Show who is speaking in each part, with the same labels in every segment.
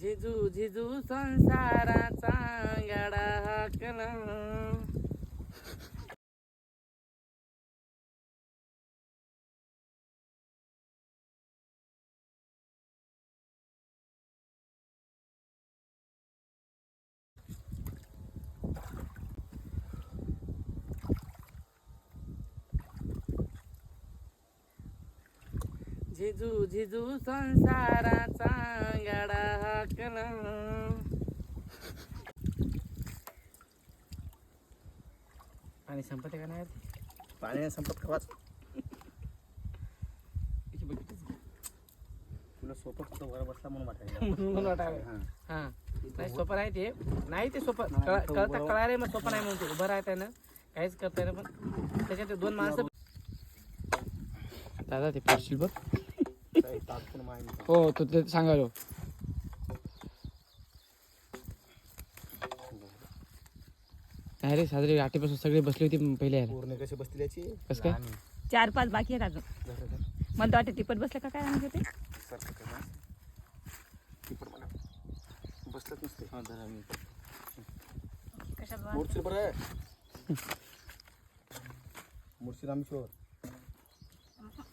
Speaker 1: झिजू झिजू संसाराचा गाडा हाकला. झिजू झिजू संसाराचा गाडा हाकला आणि संपत का नाही?
Speaker 2: पाणी संपत कवाच. तुला सोपं कुठं वर बसला म्हणून वाटायला.
Speaker 1: म्हणून वाटायला.
Speaker 2: हां.
Speaker 1: हा. नाही सोपं नाही ते. नाही ते सोपं. कळता. कळा रे मग सोपं नाही म्हणून ते. उभं राहता ना काहीच करता येणं पण. त्याच्यात ते दोन माणसं दादा ते पार्सल बघ. हो तो ते सांगालो नाही रे साजरी आठीपासून सगळे बसली होती पहिले यायला.
Speaker 2: पूर्ण कशी बसतील याची?
Speaker 1: कसं काय?
Speaker 3: चार पाच बाकी आहेत अजून. मला वाटतं टिपट बसलं का काय
Speaker 2: ना. ती पण बसलंच नसते. बरं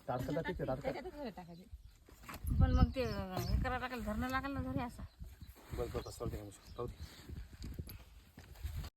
Speaker 2: आहे तारखेला
Speaker 3: टाकायचे. पण मग ते हे करायला लागेल धरणं लागेल ना घरी असं.
Speaker 2: बस बस बस राहू